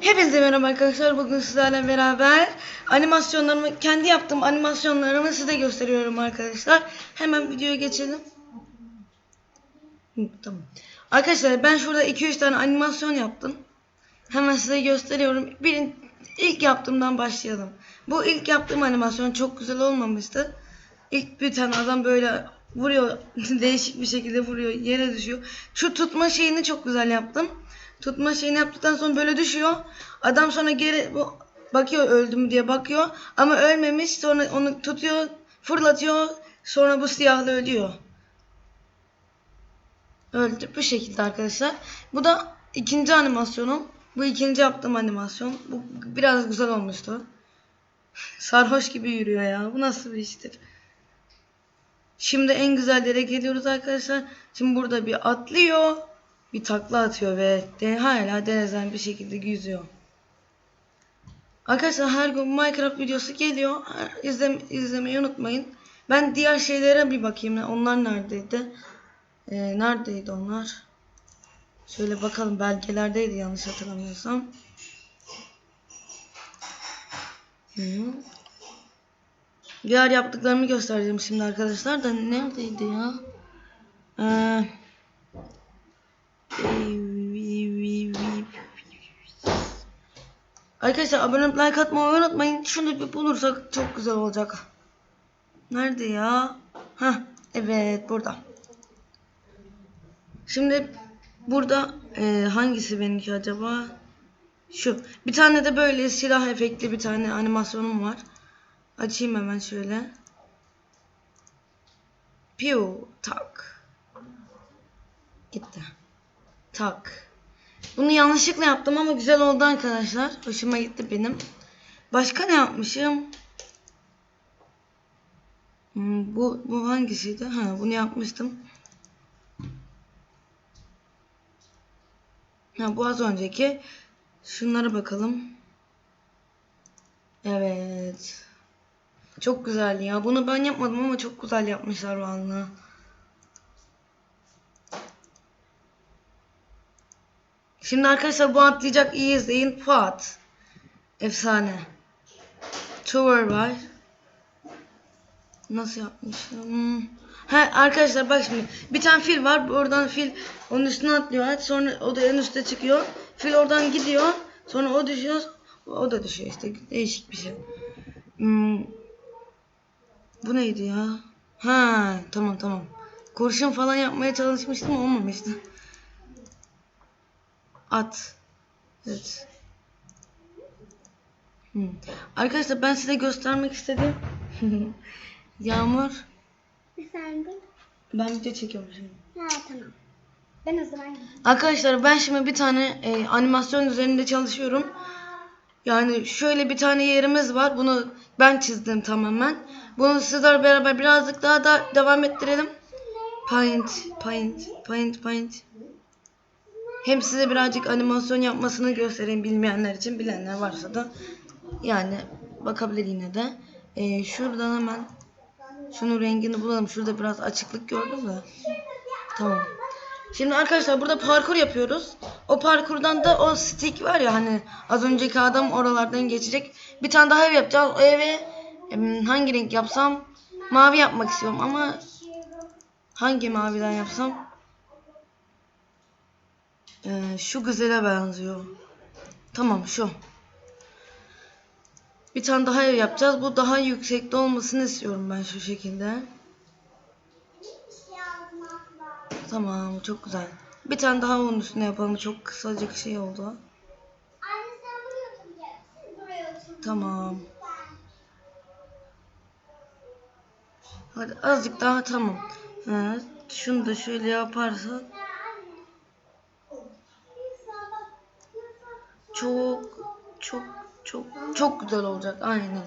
Hepinize merhaba arkadaşlar. Bugün sizlerle beraber animasyonlarımı, kendi yaptığım animasyonlarımı size gösteriyorum arkadaşlar. Hemen videoya geçelim. Tamam. Arkadaşlar ben şurada 2-3 tane animasyon yaptım. Hemen size gösteriyorum. Birin, ilk yaptığımdan başlayalım. Bu ilk yaptığım animasyon çok güzel olmamıştı. İlk bir tane adam böyle vuruyor. değişik bir şekilde vuruyor. Yere düşüyor. Şu tutma şeyini çok güzel yaptım. Tutma şeyini yaptıktan sonra böyle düşüyor. Adam sonra geri bu- bakıyor öldü mü diye bakıyor. Ama ölmemiş. Sonra onu tutuyor. Fırlatıyor. Sonra bu siyahlı ölüyor. Öldü. Bu şekilde arkadaşlar. Bu da ikinci animasyonum. Bu ikinci yaptığım animasyon. Bu biraz güzel olmuştu. Sarhoş gibi yürüyor ya. Bu nasıl bir iştir? Şimdi en güzel yere geliyoruz arkadaşlar. Şimdi burada bir atlıyor. Bir takla atıyor ve de hala denizden bir şekilde yüzüyor. Arkadaşlar her gün Minecraft videosu geliyor. İzlem izlemeyi unutmayın. Ben diğer şeylere bir bakayım. Onlar neredeydi? Ee, neredeydi onlar? Şöyle bakalım belgelerdeydi yanlış hatırlamıyorsam. Hı. Diğer yaptıklarımı göstereceğim şimdi arkadaşlar da neredeydi ya? Ee, Arkadaşlar abone olup like atmayı unutmayın. Şunu bir bulursak çok güzel olacak. Nerede ya? Hah evet burada. Şimdi burada e, hangisi benimki acaba? Şu. Bir tane de böyle silah efektli bir tane animasyonum var. Açayım hemen şöyle. Piu tak. Gitti. Tak. Bunu yanlışlıkla yaptım ama güzel oldu arkadaşlar. Hoşuma gitti benim. Başka ne yapmışım? Hmm, bu bu hangisiydi? Ha, bunu yapmıştım. Ha, bu az önceki. Şunlara bakalım. Evet. Çok güzel ya. Bunu ben yapmadım ama çok güzel yapmışlar vallahi. Şimdi arkadaşlar bu atlayacak iyi izleyin. Fuat. Efsane. Tower var. Nasıl yapmışım? He arkadaşlar bak şimdi bir tane fil var. Oradan fil onun üstüne atlıyor. Sonra o da en üstte çıkıyor. Fil oradan gidiyor. Sonra o düşüyor. O da düşüyor işte. Değişik bir şey. Hmm. Bu neydi ya? Ha tamam tamam. Kurşun falan yapmaya çalışmıştım olmamıştı. At. Evet. Hmm. Arkadaşlar ben size göstermek istedim. Yağmur. Efendim? Ben video çekiyorum şimdi. Ha tamam. Ben o zaman gideyim. Arkadaşlar ben şimdi bir tane e, animasyon üzerinde çalışıyorum. Yani şöyle bir tane yerimiz var. Bunu ben çizdim tamamen. Bunu sizler beraber birazcık daha da devam ettirelim. Paint, paint, paint, paint. Hem size birazcık animasyon yapmasını göstereyim bilmeyenler için. Bilenler varsa da yani bakabilir yine de. E, şuradan hemen şunun rengini bulalım. Şurada biraz açıklık gördüm de. Tamam. Şimdi arkadaşlar burada parkur yapıyoruz. O parkurdan da o stick var ya hani az önceki adam oralardan geçecek. Bir tane daha ev yapacağız. O eve hangi renk yapsam? Mavi yapmak istiyorum ama hangi maviden yapsam? Ee, şu güzele benziyor. Tamam şu. Bir tane daha yapacağız. Bu daha yüksekte olmasını istiyorum ben şu şekilde. Tamam çok güzel. Bir tane daha onun üstüne yapalım. Çok kısacık şey oldu. Tamam. Hadi azıcık daha tamam. Evet. Şunu da şöyle yaparsak çok çok çok güzel olacak. Aynen.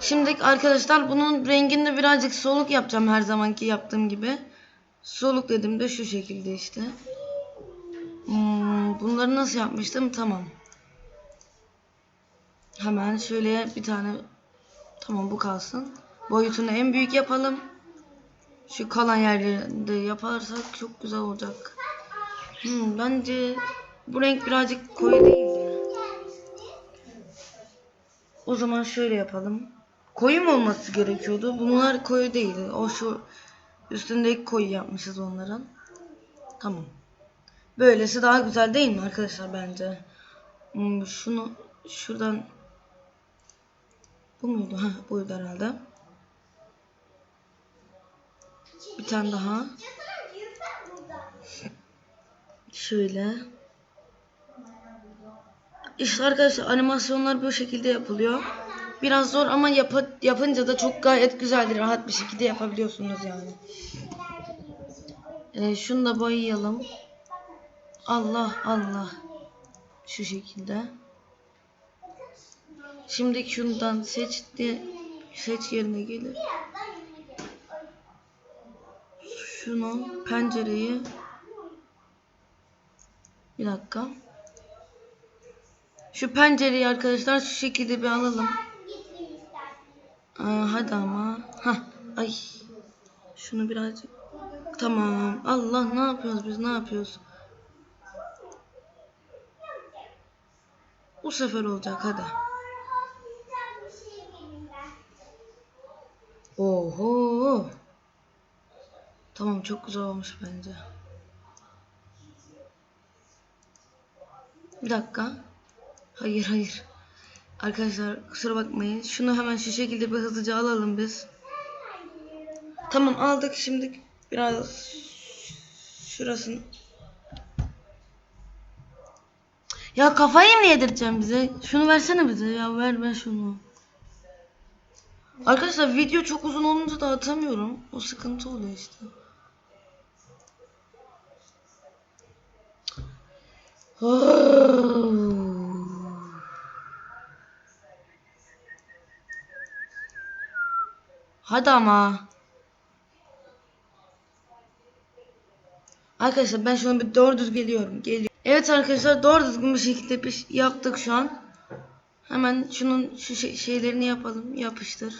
Şimdi arkadaşlar bunun rengini birazcık soluk yapacağım her zamanki yaptığım gibi. Soluk dedim de şu şekilde işte. Hmm, bunları nasıl yapmıştım? Tamam. Hemen şöyle bir tane tamam bu kalsın. Boyutunu en büyük yapalım. Şu kalan yerlerinde yaparsak çok güzel olacak. Hmm, bence bu renk birazcık koyu değil. O zaman şöyle yapalım. Koyu mu olması gerekiyordu? Bunlar koyu değil. O şu üstündeki koyu yapmışız onların. Tamam. Böylesi daha güzel değil mi arkadaşlar bence? Hmm, şunu şuradan bu muydu? Ha, buydu herhalde. Bir tane daha. Şöyle. İşte arkadaşlar animasyonlar bu şekilde yapılıyor. Biraz zor ama yapa- yapınca da çok gayet güzel, rahat bir şekilde yapabiliyorsunuz yani. Ee, şunu da boyayalım. Allah Allah. Şu şekilde. Şimdi şundan seç diye seç yerine gelir. Şunu pencereyi bir dakika. Şu pencereyi arkadaşlar şu şekilde bir alalım. Aa, hadi ama. Hah. Ay. Şunu birazcık. Tamam. Allah ne yapıyoruz biz ne yapıyoruz? Bu sefer olacak hadi. Oho. Tamam çok güzel olmuş bence. Bir dakika. Hayır hayır. Arkadaşlar kusura bakmayın. Şunu hemen şu şekilde bir hızlıca alalım biz. Tamam aldık şimdi biraz şurasını. Ya kafayı mı yedireceğim bize? Şunu versene bize ya ver ver şunu. Arkadaşlar video çok uzun olunca da atamıyorum. O sıkıntı oluyor işte. Hadi ama. Arkadaşlar ben şu an bir doğru düzgün geliyorum. Geliyor. Evet arkadaşlar doğru düzgün bir şekilde bir şey yaptık şu an. Hemen şunun şu şey- şeylerini yapalım. Yapıştır.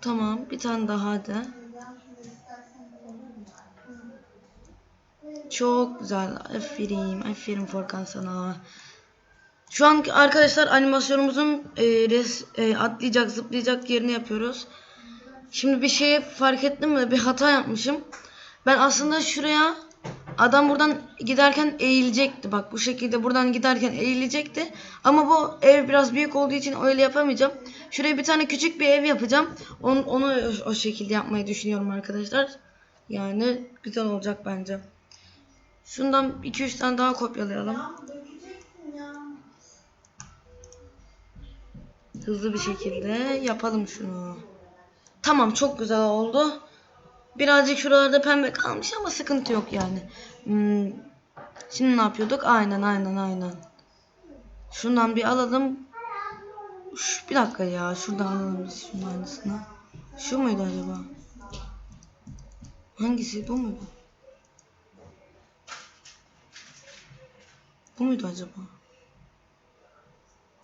Tamam. Bir tane daha hadi. Çok güzel. Aferin. Aferin Forkan sana. Şu an arkadaşlar animasyonumuzun e, res, e, atlayacak zıplayacak yerini yapıyoruz. Şimdi bir şey fark ettim mi? Bir hata yapmışım. Ben aslında şuraya adam buradan giderken eğilecekti. Bak bu şekilde buradan giderken eğilecekti. Ama bu ev biraz büyük olduğu için öyle yapamayacağım. Şuraya bir tane küçük bir ev yapacağım. Onu, onu o şekilde yapmayı düşünüyorum arkadaşlar. Yani güzel olacak bence. Şundan 2-3 tane daha kopyalayalım. Hızlı bir şekilde yapalım şunu. Tamam çok güzel oldu. Birazcık şuralarda pembe kalmış ama sıkıntı yok yani. Hmm, Şimdi ne yapıyorduk? Aynen aynen aynen. Şundan bir alalım. Şu, bir dakika ya. Şuradan alalım biz şunun aynısını. Şu muydu acaba? Hangisi? Bu muydu? Bu muydu acaba?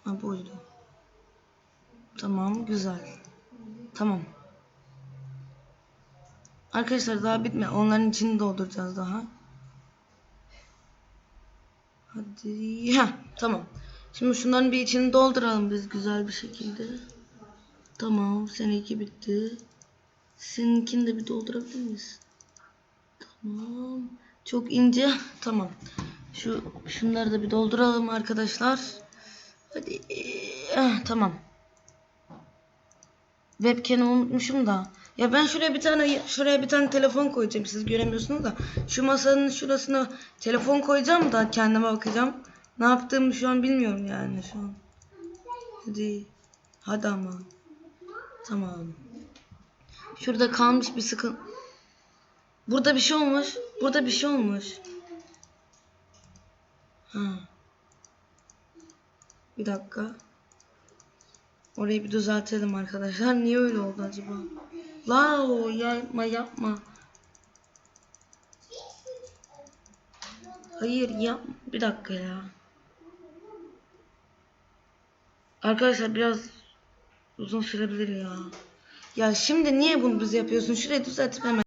Ha buydu. Tamam güzel. Tamam. Arkadaşlar daha bitme. Onların içini dolduracağız daha. Hadi. Ha tamam. Şimdi şunların bir içini dolduralım biz güzel bir şekilde. Tamam. Seninki bitti. Seninkini de bir doldurabilir miyiz? Tamam. Çok ince. Tamam. Şu şunları da bir dolduralım arkadaşlar. Hadi. Eh, tamam. Webcam'i unutmuşum da. Ya ben şuraya bir tane şuraya bir tane telefon koyacağım. Siz göremiyorsunuz da. Şu masanın şurasına telefon koyacağım da kendime bakacağım. Ne yaptığımı şu an bilmiyorum yani şu an. Hadi. Hadi ama. Tamam. Şurada kalmış bir sıkın. Burada bir şey olmuş. Burada bir şey olmuş. Ha. Bir dakika. Orayı bir düzeltelim arkadaşlar. Niye öyle oldu acaba? La yapma yapma. Hayır yapma. Bir dakika ya. Arkadaşlar biraz uzun sürebilir ya. Ya şimdi niye bunu biz yapıyorsun? Şurayı düzeltip hemen.